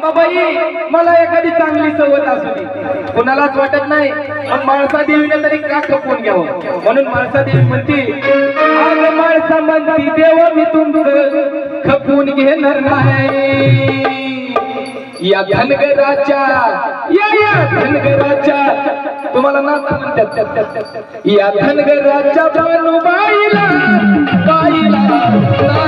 बाबाई मला एखादी चांगली सवत असू दे. कोणालाच वाटत नाही पण माणसा देवीने तरी का खपवून घ्यावं? म्हणून माणसा देवी म्हणती आज माणसा म्हणती देव मी तुमचं खपवून घेणार नाही. या धनगराच्या या या धनगराच्या तुम्हाला ना म्हणतात. या धनगराच्या बाईला बाईला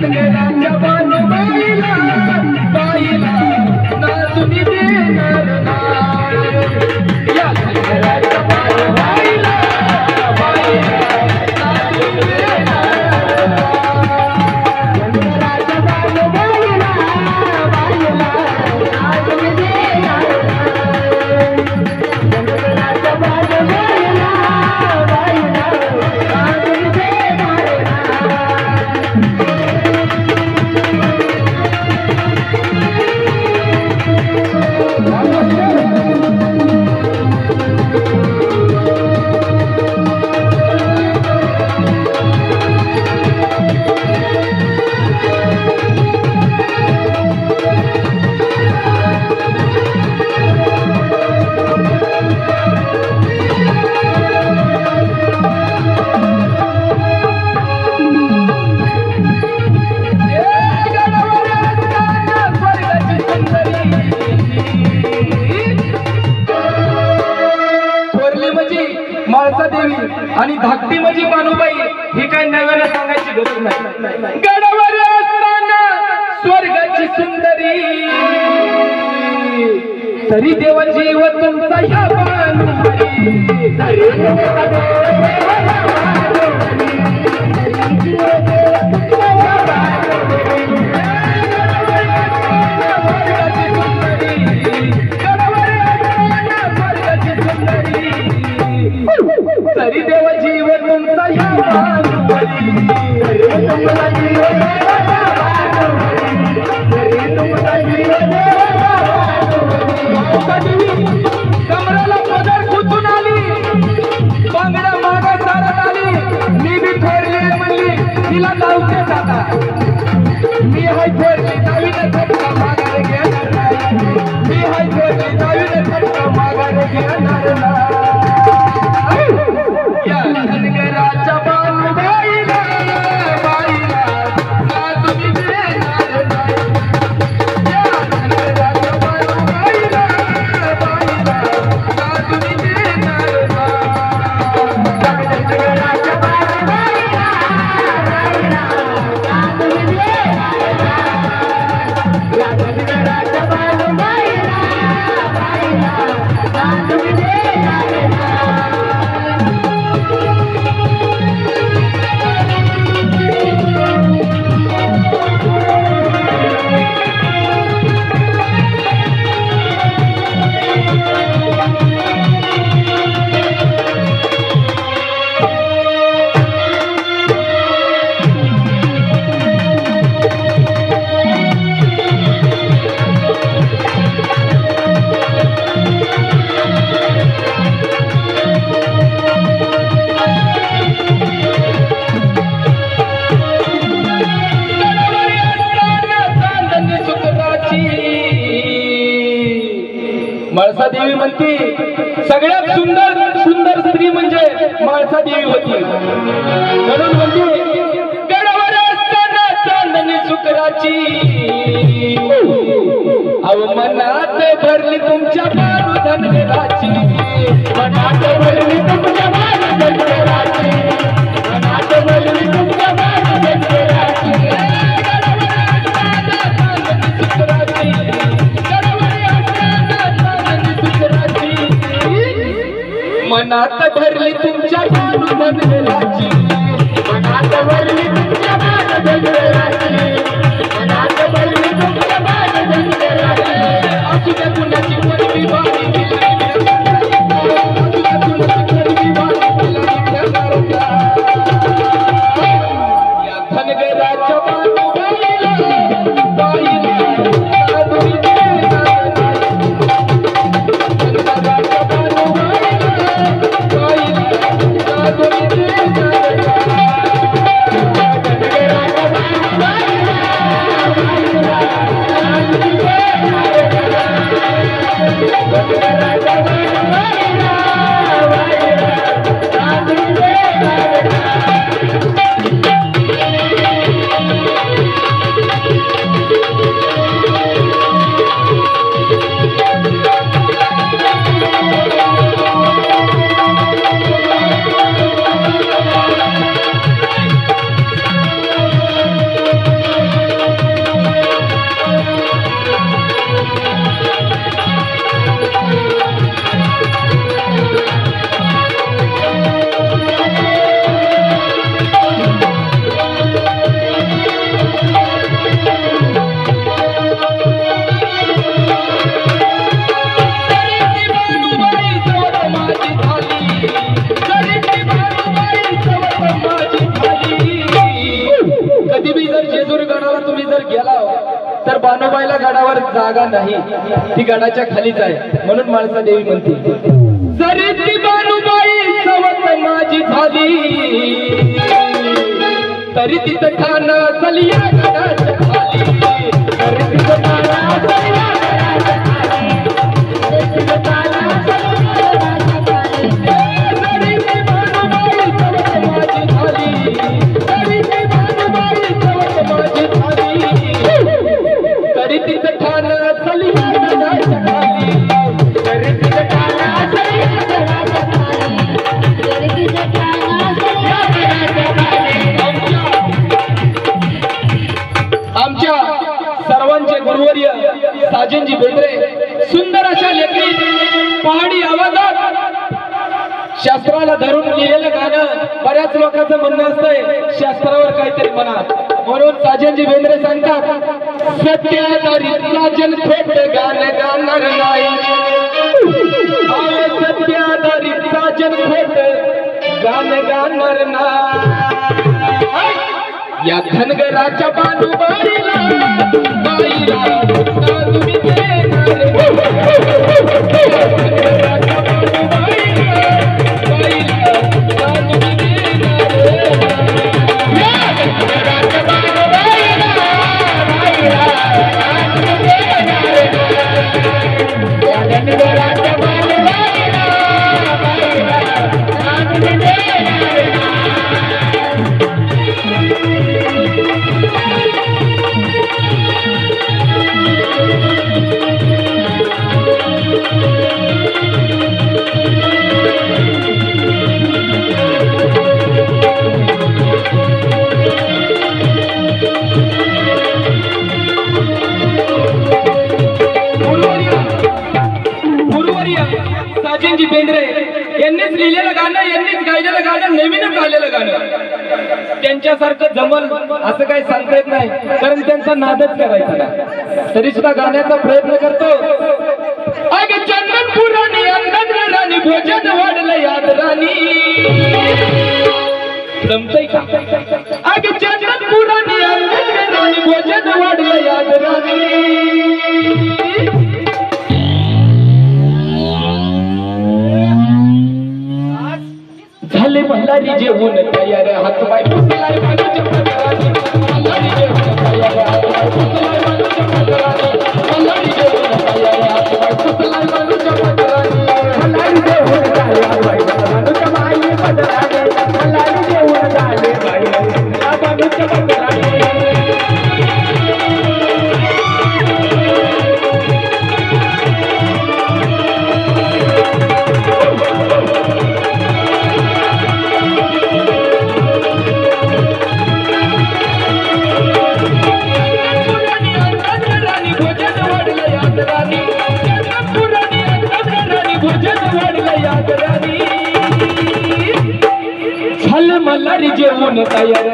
together. सुंदरी. तरी देव जीव तुमचा या बांधरी तुम्हें म्हाळसा देवी म्हणती सगळ्यात सुंदर सुंदर स्त्री म्हणजे म्हाळसा देवी होती. म्हणून म्हणते गडावर असताना चांदणी सुकराची अवमनात भरली तुमच्या बाळू धनगराची मनात भरली नात धरली तुमच्या नाही ती गडाच्या खालीच आहे. म्हणून माणसा देवी म्हणते. जरीची बाणूबाई सवत माझी झाली तरी तिचं ठाण चलिया आमचे गुरुवर्य साजनजी बेंद्रे सुंदर अशा लेखी पहाडी आवाजात शास्त्राला धरून लिहिलेलं गाणं बऱ्याच लोकांचं म्हणणं असतंय शास्त्रावर काहीतरी म्हणा. म्हणून साजनजी बेंद्रे सांगतात सत्याधारी साजन थेट गाणं गाणार नाही. सत्य सत्याधारी साजन थेट गाणं गाणार नाही. या धनगराच्या बाजूबाईला बाईला उत्तर तुम्ही साजिनजी बेंद्रे यांनीच लिहिलेलं गाणं यांनीच गायलेलं गाणं नवीनच आलेलं गाणं. त्यांच्यासारखं जमल असं काही सांगता येत नाही कारण त्यांचा नादच करायचा नाही. तरी सुद्धा गाण्याचा प्रयत्न करतो. अग चंदन पुराणी अंगण राणी भोजन वाढलं याद राणी. जमतय का? भंडारी जेवून तयार हात पाय पुसलाय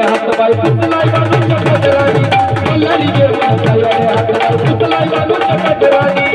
ہاتھ پای پنڈ ไล جاڻي جو پترائي الله ري جو جاڙي هٿ پٽ